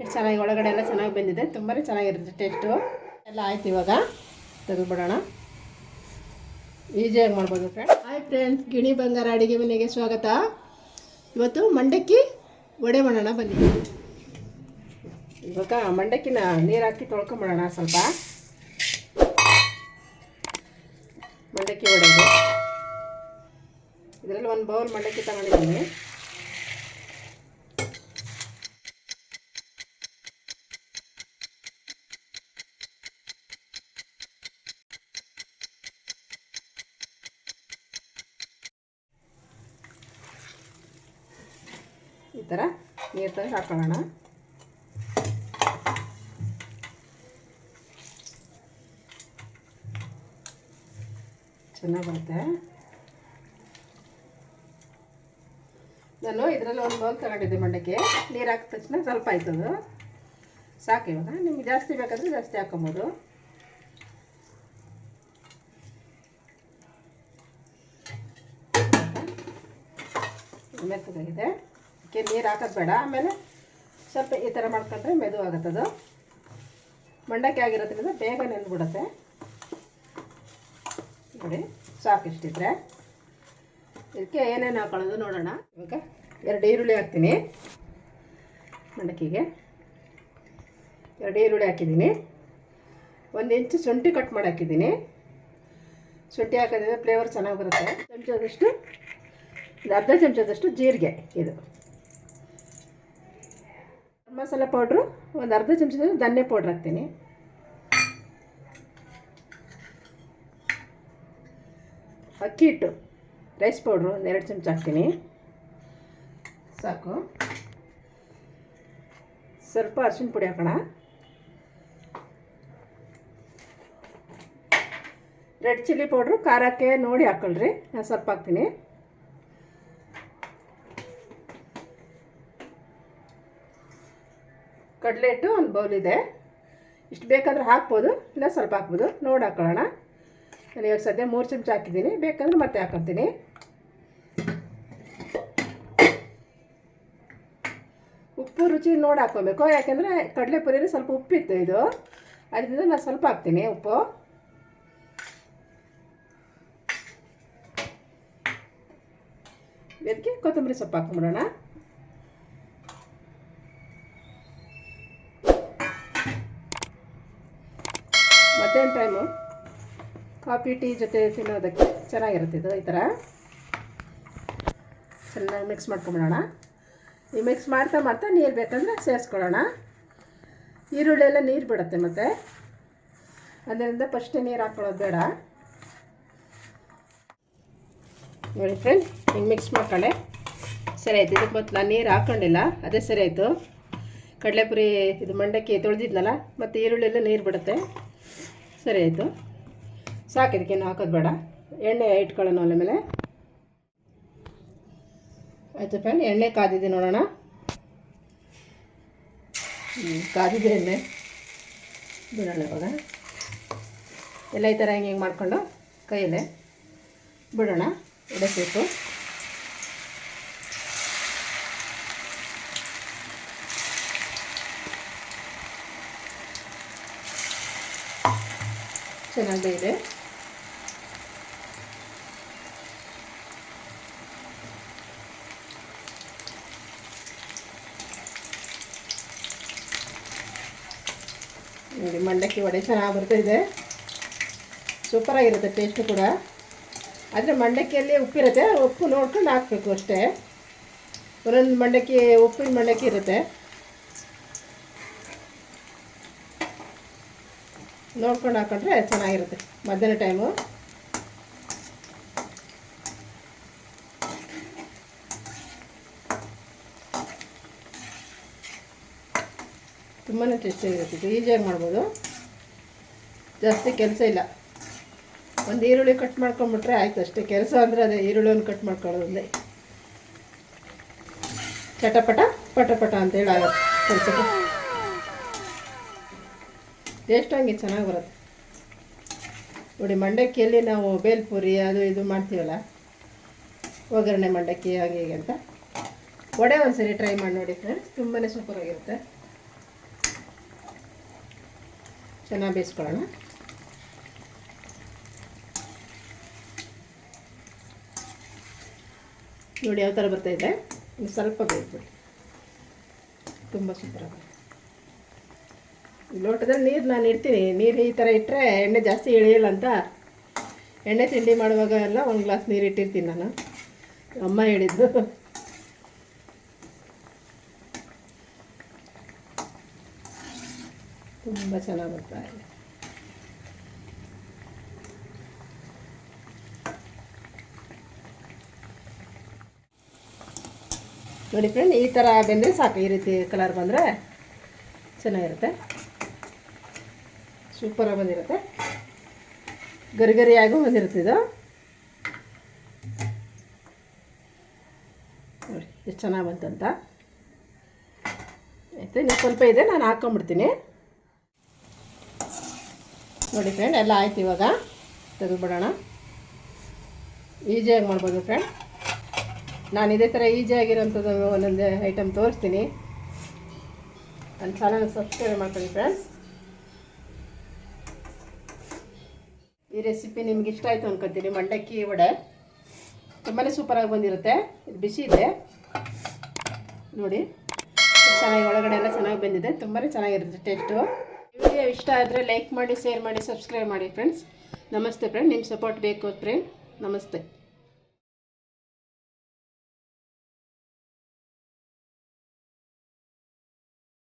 ಎಷ್ಟು ಚೆನ್ನಾಗಿ ಒಳಗಡೆ ಎಲ್ಲ ಚೆನ್ನಾಗಿ ಬಂದಿದೆ. ತುಂಬಾ ಚೆನ್ನಾಗಿರುತ್ತೆ ಟೇಸ್ಟು. ಎಲ್ಲ ಆಯ್ತು ಇವಾಗ. ತೆಗೆದುಬಿಡೋಣ. ಈಸಿಯಾಗಿ ಮಾಡ್ಬೋದು ಫ್ರೆಂಡ್ ಹಾಯ್ ಫ್ರೆಂಡ್ಸ್ ಗಿಣಿ ಬಂಗಾರ ಅಡುಗೆ ಮನೆಗೆ ಸ್ವಾಗತ. ಇವತ್ತು ಮಂಡಕ್ಕಿ ವಡೆ ಮಾಡೋಣ ಬನ್ನಿ. ಇವಾಗ ಮಂಡಕ್ಕಿನ ನೀರು ಹಾಕಿ ತೊಳ್ಕೊಂಬಿಡೋಣ ಸ್ವಲ್ಪ. ಮಂಡಕ್ಕಿ ಒಡೆದು ಇದರಲ್ಲಿ ಒಂದು ಬೌಲ್ ಮಂಡಕ್ಕಿ ತಗೊಂಡಿದ್ದೀನಿ. ಈ ಥರ ನೀರು ತಂದು ಹಾಕೊಳ್ಳೋಣ. ಚೆನ್ನಾಗಿ ಬರುತ್ತೆ. ನಾನು ಇದರಲ್ಲಿ ಒಂದು ಬೌಲ್ ತಗೊಂಡಿದ್ದೆ ಮಂಡಕ್ಕೆ. ನೀರು ಹಾಕಿದ ತಕ್ಷಣ ಸ್ವಲ್ಪ ಆಯ್ತದು ಸಾಕು ಇವಾಗ. ನಿಮ್ಗೆ ಜಾಸ್ತಿ ಬೇಕಾದರೆ ಜಾಸ್ತಿ ಹಾಕೊಬೋದು. ಮೆತ್ತಗಾಗಿದೆ. ಅದಕ್ಕೆ ನೀರು ಹಾಕೋದು ಬೇಡ. ಆಮೇಲೆ ಸ್ವಲ್ಪ ಈ ಥರ ಮಾಡ್ಕೊಂಡ್ರೆ ಮೆದು ಆಗುತ್ತದು. ಮಂಡಕ್ಕಿ ಆಗಿರೋದ್ರಿಂದ ಬೇಗ ನೆಂದ್ಬಿಡುತ್ತೆ ನೋಡಿ ಸಾಕು ಇಷ್ಟಿದ್ರೆ ಇದಕ್ಕೆ ಏನೇನು ಹಾಕೊಳ್ಳೋದು ನೋಡೋಣ. ಇವಾಗ ಎರಡು ಈರುಳ್ಳಿ ಹಾಕ್ತೀನಿ. ಮಂಡಕ್ಕಿಗೆ. ಎರಡು ಈರುಳ್ಳಿ ಹಾಕಿದ್ದೀನಿ. ಒಂದು ಇಂಚು ಶುಂಠಿ ಕಟ್ ಮಾಡಿ ಹಾಕಿದ್ದೀನಿ. ಶುಂಠಿ ಹಾಕೋದ್ರಿಂದ ಫ್ಲೇವರ್ ಚೆನ್ನಾಗಿ ಬರುತ್ತೆ. ಚಮಚದಷ್ಟು ಒಂದು ಅರ್ಧ ಚಮಚದಷ್ಟು ಜೀರಿಗೆ ಇದು. ಮಸಾಲ ಪೌಡ್ರು ಒಂದು ಅರ್ಧ ಚಮಚದಷ್ಟು ಧನ್ಯ ಪೌಡ್ರ್ ಹಾಕ್ತೀನಿ. ಅಕ್ಕಿ ಹಿಟ್ಟು ರೈಸ್ ಪೌಡ್ರು ಒಂದು ಎರಡು ಚಮಚ ಹಾಕ್ತೀನಿ. ಸಾಕು. ಸ್ವಲ್ಪ ಅರಿಶಿನ ಪುಡಿ ಹಾಕೋಣ. ರೆಡ್ ಚಿಲ್ಲಿ ಪೌಡ್ರು ಖಾರಕ್ಕೆ ನೋಡಿ ಹಾಕೊಳ್ರಿ, ನಾನು ಸ್ವಲ್ಪ ಹಾಕ್ತೀನಿ. ಕಡಲೆ ಒಂದು ಬೌಲ್ ಇದೆ. ಇಷ್ಟು ಬೇಕಾದ್ರೆ ಹಾಕ್ಬೋದು, ಇಲ್ಲ ಸ್ವಲ್ಪ ಹಾಕ್ಬೋದು. ನೋಡಿ ಹಾಕ್ಕೊಳ್ಳೋಣ ನಾನು ಇವಾಗ ಸದ್ಯ ಮೂರು ಚಮಚ ಹಾಕಿದ್ದೀನಿ. ಬೇಕಂದ್ರೆ ಮತ್ತೆ ಹಾಕೊತೀನಿ ಉಪ್ಪು ರುಚಿ ನೋಡಿ ಹಾಕ್ಕೊಬೇಕು. ಯಾಕೆಂದರೆ ಕಡಲೆ ಪುರಿಯಲ್ಲಿ ಸ್ವಲ್ಪ ಉಪ್ಪಿತ್ತು ಇದು. ಅದರಿಂದ ನಾನು ಸ್ವಲ್ಪ ಹಾಕ್ತೀನಿ ಉಪ್ಪು. ಇದಕ್ಕೆ ಕೊತ್ತಂಬರಿ ಸೊಪ್ಪು ಹಾಕೊಂಬಿಡೋಣ. ಮಧ್ಯಾಹ್ನ ಟೈಮು ಕಾಫಿ, ಟೀ ಜೊತೆ ತಿನ್ನೋದಕ್ಕೆ ಚೆನ್ನಾಗಿರುತ್ತೆ ಇದು, ಈ ಥರ ಚೆನ್ನಾಗಿ ಮಿಕ್ಸ್ ಮಾಡ್ಕೊಂಬಿಡೋಣ. ಈ ಮಿಕ್ಸ್ ಮಾಡ್ತಾ ಮಾಡ್ತಾ ನೀರು ಬೇಕಂದರೆ ಸೇರಿಸ್ಕೊಳ್ಳೋಣ. ಈರುಳ್ಳಿ ಎಲ್ಲ ನೀರು ಬಿಡುತ್ತೆ ಮತ್ತು. ಅದರಿಂದ ಫಸ್ಟೇ ನೀರು ಹಾಕ್ಕೊಳ್ಳೋದು ಬೇಡ. ನೋಡಿ ಫ್ರೆಂಡ್ ಹಿಂಗೆ ಮಿಕ್ಸ್ ಮಾಡ್ಕೊಳ್ಳೆ ಸರಿ ಆಯ್ತು ಇದಕ್ಕೆ ಮತ್ತು ನಾನು ನೀರು ಹಾಕ್ಕೊಂಡಿಲ್ಲ ಅದೇ ಸರಿ ಆಯಿತು. ಕಡಲೆಪುರಿ ಇದು ಮಂಡಕ್ಕಿ ತೊಳೆದಿದ್ನಲ್ಲ, ಮತ್ತು ಈರುಳ್ಳಿ ಎಲ್ಲ ನೀರು ಬಿಡುತ್ತೆ. ಸರಿ ಆಯಿತು. ಸಾಕು ಇದಕ್ಕೇನು ಹಾಕೋದು ಬೇಡ. ಎಣ್ಣೆ ಇಟ್ಕೊಳ್ಳೋಣ ಒಲೆ ಮೇಲೆ. ಆಯಿತು ಫ್ರೆಂಡ್, ಎಣ್ಣೆ ಕಾದಿದೆ ನೋಡೋಣ. ಹ್ಞೂ ಕಾದಿದೆ ಎಣ್ಣೆ. ಬಿಡೋಣ ಇವಾಗ. ಎಲ್ಲ ಈ ಥರ ಹಿಂಗೆ ಹಿಂಗೆ ಮಾಡಿಕೊಂಡು ಕೈಯಲ್ಲೇ ಬಿಡೋಣ. ಇಡಬೇಕು ಚೆನ್ನಾಗಿ ಇದೆ ನೋಡಿ, ಮಂಡಕ್ಕಿ ವಡೆ ಚೆನ್ನಾಗಿ ಬರ್ತಾಯಿದೆ ಸೂಪರಾಗಿರುತ್ತೆ ಟೇಸ್ಟು ಕೂಡ. ಆದರೆ ಮಂಡಕ್ಕಿಯಲ್ಲಿ ಉಪ್ಪಿರುತ್ತೆ, ಉಪ್ಪು ನೋಡ್ಕೊಂಡು ಹಾಕಬೇಕು ಅಷ್ಟೇ. ಒಂದೊಂದು ಮಂಡಕ್ಕಿ, ಉಪ್ಪಿನ ಮಂಡಕ್ಕಿ ಇರುತ್ತೆ. ನೋಡ್ಕೊಂಡು ಹಾಕೊಂಡ್ರೆ ಚೆನ್ನಾಗಿರುತ್ತೆ. ಮಧ್ಯಾಹ್ನ ಟೈಮು ತುಂಬಾ ಟೇಸ್ಟಿಯಾಗಿರುತ್ತೆ ಇದು ಈಸಿಯಾಗಿ ಮಾಡ್ಬೋದು. ಜಾಸ್ತಿ ಕೆಲಸ ಇಲ್ಲ. ಒಂದು ಈರುಳ್ಳಿ ಕಟ್ ಮಾಡ್ಕೊಂಬಿಟ್ರೆ ಆಯ್ತು ಅಷ್ಟೇ. ಕೆಲಸ ಅಂದರೆ ಅದೇ ಈರುಳ್ಳಿಯನ್ನು ಕಟ್ ಮಾಡ್ಕೊಳ್ಳೋದೊಂದೇ ಚಟಪಟ, ಪಟಪಟ ಅಂತೇಳಿ ಆಗುತ್ತೆ ಕೆಲಸಕ್ಕೆ. ಟೇಸ್ಟ್ ಹಂಗೆ ಚೆನ್ನಾಗಿ ಬರುತ್ತೆ. ನೋಡಿ, ಮಂಡಕ್ಕಿಯಲ್ಲಿ ನಾವು ಬೇಲ್ಪುರಿ ಅದು ಇದು ಮಾಡ್ತೀವಲ್ಲ, ಒಗ್ಗರಣೆ ಮಂಡಕ್ಕಿ ಹಾಗೆ ಹೀಗೆ ಅಂತ. ವಡೆ ಒಂದ್ಸರಿ ಟ್ರೈ ಮಾಡಿ ನೋಡಿ ಫ್ರೆಂಡ್ಸ್ ತುಂಬಾ ಸೂಪರಾಗಿರುತ್ತೆ. ಚೆನ್ನಾಗಿ ಬೇಯಿಸ್ಕೊಳ್ಳೋಣ. ನೋಡಿ, ಯಾವ ಥರ ಬರ್ತಾಯಿದೆ ಸ್ವಲ್ಪ ಬೇಯಿಸ್ಬಿಡಿ. ತುಂಬ ಸೂಪರಾಗಿ ಲೋಟದಲ್ಲಿ ನೀರು ನಾನು ಇಡ್ತೀನಿ. ನೀರು ಈ ಥರ ಇಟ್ಟರೆ ಎಣ್ಣೆ ಜಾಸ್ತಿ ಇಳಿಯಲ್ಲ ಅಂತ ಎಣ್ಣೆ ತಿಂಡಿ ಮಾಡುವಾಗ ಎಲ್ಲ ಒಂದು ಗ್ಲಾಸ್ ನೀರು ಇಟ್ಟಿರ್ತೀನಿ ನಾನು. ಅಮ್ಮ ಹೇಳಿದ್ದು. ತುಂಬ ಚೆನ್ನಾಗಿ ಬರ್ತಾ ಇದೆ. ನೋಡಿ ಫ್ರೆಂಡ್ ಈ ಥರ ಬೆಂದರೆ ಸಾಕು. ಈ ರೀತಿ ಕಲರ್ ಬಂದರೆ ಚೆನ್ನಾಗಿರುತ್ತೆ. ಸೂಪರಾಗಿ ಬಂದಿರುತ್ತೆ. ಗರಿ ಗರಿಯಾಗೂ ಬಂದಿರುತ್ತೆ ಇದು. ನೋಡಿ, ಎಷ್ಟು ಚೆನ್ನಾಗಿ ಬಂತಂತ. ಆಯಿತು ಇನ್ನು ಸ್ವಲ್ಪ ಇದೆ, ನಾನು ಹಾಕ್ಕೊಂಬಿಡ್ತೀನಿ ನೋಡಿ ಫ್ರೆಂಡ್ ಎಲ್ಲ ಆಯ್ತು ಇವಾಗ. ತೆಗೆದುಬಿಡೋಣ. ಈಸಿಯಾಗಿ ಮಾಡ್ಬೋದು ಫ್ರೆಂಡ್ ನಾನು ಇದೇ ಥರ ಈಸಿಯಾಗಿರೋಂಥದ್ದು ಒಂದೊಂದು ಐಟಮ್ ತೋರಿಸ್ತೀನಿ. ನನ್ನ ಚಾನಲ್ ಸಬ್ಸ್ಕ್ರೈಬ್ ಮಾಡ್ಕೊಳ್ಳಿ ಫ್ರೆಂಡ್ಸ್ ಈ ರೆಸಿಪಿ ನಿಮ್ಗೆ ಇಷ್ಟ ಆಯಿತು ಅನ್ಕೊತೀನಿ. ಮಂಡಕ್ಕಿ ವಡೆ. ತುಂಬಾ ಸೂಪರಾಗಿ ಬಂದಿರುತ್ತೆ. ಇದು ಬಿಸಿ ಇದೆ. ನೋಡಿ, ಚೆನ್ನಾಗಿ ಒಳಗಡೆ ಎಲ್ಲ ಚೆನ್ನಾಗಿ ಬಂದಿದೆ. ತುಂಬಾ ಚೆನ್ನಾಗಿರುತ್ತೆ ಟೇಸ್ಟು ವಿಡಿಯೋ ಇಷ್ಟ ಆದರೆ ಲೈಕ್ ಮಾಡಿ ಶೇರ್ ಮಾಡಿ ಸಬ್ಸ್ಕ್ರೈಬ್ ಮಾಡಿ ಫ್ರೆಂಡ್ಸ್ ನಮಸ್ತೆ ಫ್ರೆಂಡ್ ನಿಮ್ಮ ಸಪೋರ್ಟ್ ಬೇಕು ಫ್ರೆಂಡ್ ನಮಸ್ತೆ.